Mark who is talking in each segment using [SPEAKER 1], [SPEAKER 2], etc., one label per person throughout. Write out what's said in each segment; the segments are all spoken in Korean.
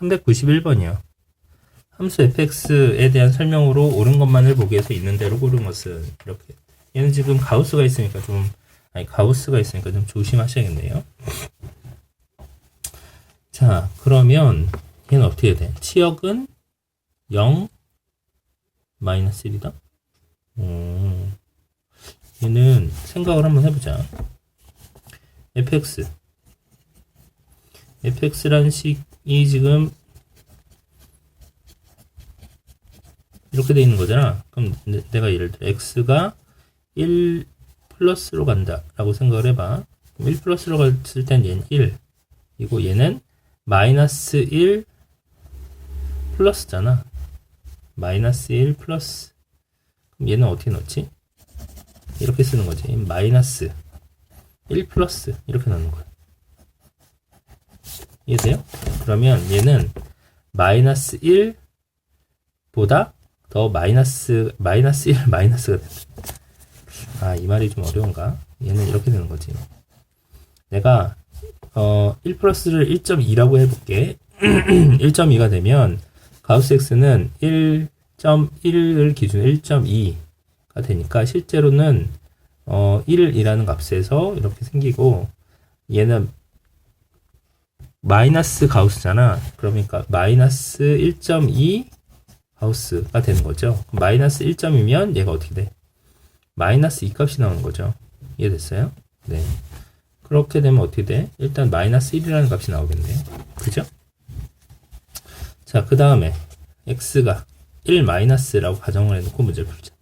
[SPEAKER 1] 391번이요. 함수 fx에 대한 설명으로 옳은 것만을 보기 위해서 있는 대로 고른 것은 이렇게. 얘는 지금 가우스가 있으니까 좀 아니 가우스가 있으니까 좀 조심하셔야겠네요. 자, 그러면 얘는 어떻게 돼? 치역은 0 마이너스 1이다. 음, 얘는 생각을 한번 해보자. fx fx라는 식 이 지금 이렇게 돼 있는 거잖아. 그럼 내- 내가 예를 들어 x가 1 플러스로 간다 라고 생각을 해봐. 그럼 1 플러스로 갔을 땐 얘는 1 이고 얘는 마이너스 1 플러스잖아. 마이너스 1 플러스 그럼 얘는 어떻게 넣지? 이렇게 쓰는 거지. 마이너스 1 플러스 이렇게 넣는 거야. 이해돼요? 그러면 얘는 마이너스 1보다 더 마이너스 마이너스 1 마이너스가 된다. 아, 이 말이 좀 어려운가? 얘는 이렇게 되는 거지. 내가 어, 1 플러스를 1.2라고 해볼게. 1.2가 되면 가우스 x는 1.1을 기준 1.2가 되니까 실제로는 어, 1이라는 값에서 이렇게 생기고 얘는 마이너스 가우스잖아. 그러니까 마이너스 1.2 가우스가 되는 거죠. 마이너스 1점이면 얘가 어떻게 돼? 마이너스 2 값이 나오는 거죠. 이해됐어요? 네. 그렇게 되면 어떻게 돼? 일단 마이너스 1이라는 값이 나오겠네요. 그죠? 자, 그 다음에 x가 1 마이너스라고 가정을 해놓고 문제를 풀자.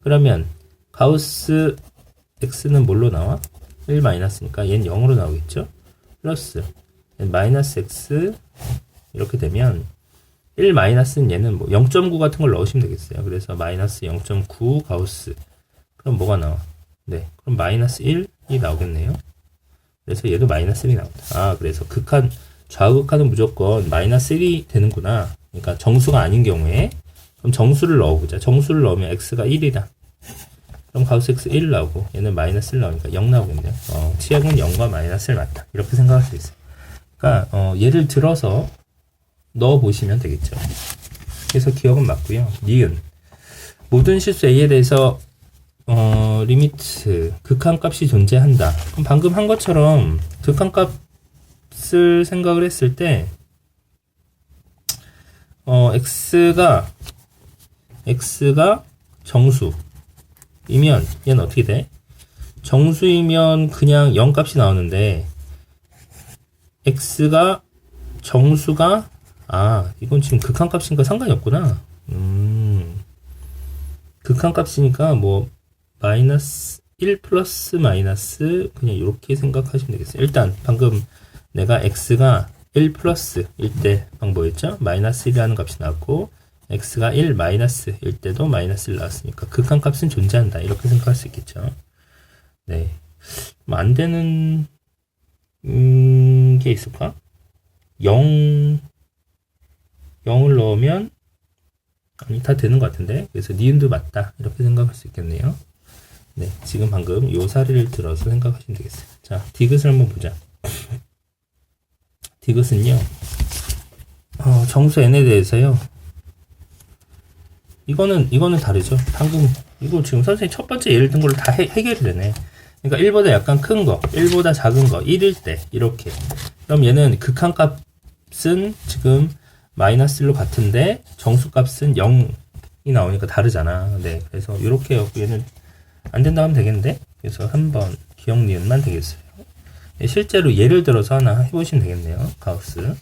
[SPEAKER 1] 그러면 가우스 x는 뭘로 나와? 1 마이너스니까 얘는 0으로 나오겠죠? 플러스 마이너스 x 이렇게 되면 1 마이너스는 얘는 뭐 0.9 같은 걸 넣으시면 되겠어요. 그래서 마이너스 0.9 가우스. 그럼 뭐가 나와? 네. 그럼 마이너스 1이 나오겠네요. 그래서 얘도 마이너스 1이 나온다. 아, 그래서 극한, 좌극한은 무조건 마이너스 1이 되는구나. 그러니까 정수가 아닌 경우에. 그럼 정수를 넣어보자. 정수를 넣으면 x가 1이다. 그럼 가우스 x 1 나오고 얘는 마이너스 1 나오니까 0 나오겠네요. 어, 치역은 0과 마이너스를 맞다. 이렇게 생각할 수 있어요. 그러니까 어, 예를 들어서 넣어 보시면 되겠죠. 그래서 기억은 맞고요. 니은 모든 실수 a에 대해서 어, 리미트 극한값이 존재한다. 그럼 방금 한 것처럼 극한값을 생각을 했을 때 어, x가 x가 정수이면 얘는 어떻게 돼? 정수이면 그냥 0 값이 나오는데 x가 정수가 아 이건 지금 극한값이니까 상관이 없구나. 음. 극한값이니까 뭐 마이너스 1 플러스 마이너스 그냥 이렇게 생각하시면 되겠어요. 일단 방금 내가 x가 1 플러스 일때 방법이었죠? 마이너스 1이라는 값이 나왔고 x가 1 마이너스 일 때도 마이너스 1 나왔으니까 극한값은 존재한다. 이렇게 생각할 수 있겠죠? 네. 뭐안 되는 음, 게 있을까? 0 0을 넣으면 아니 다 되는 것 같은데? 그래서 니은도 맞다. 이렇게 생각할 수 있겠네요. 네 지금 방금 요 사례를 들어서 생각하시면 되겠어요 자 디귿을 한번 보자. 디귿은요 어, 정수 n에 대해서요. 이거는 이거는 다르죠. 방금 이거 지금 선생님 첫 번째 예를 든 걸로 다 해, 해결이 되네 그러니까 1보다 약간 큰 거, 1보다 작은 거, 1일 때 이렇게. 그럼 얘는 극한 값은 지금 마이너스 1로 같은데 정수값은 0이 나오니까 다르잖아. 네, 그래서 이렇게 해갖고 얘는 안 된다 하면 되겠는데? 그래서 한번 기억 니은만 되겠어요. 네, 실제로 예를 들어서 하나 해보시면 되겠네요. 가우스.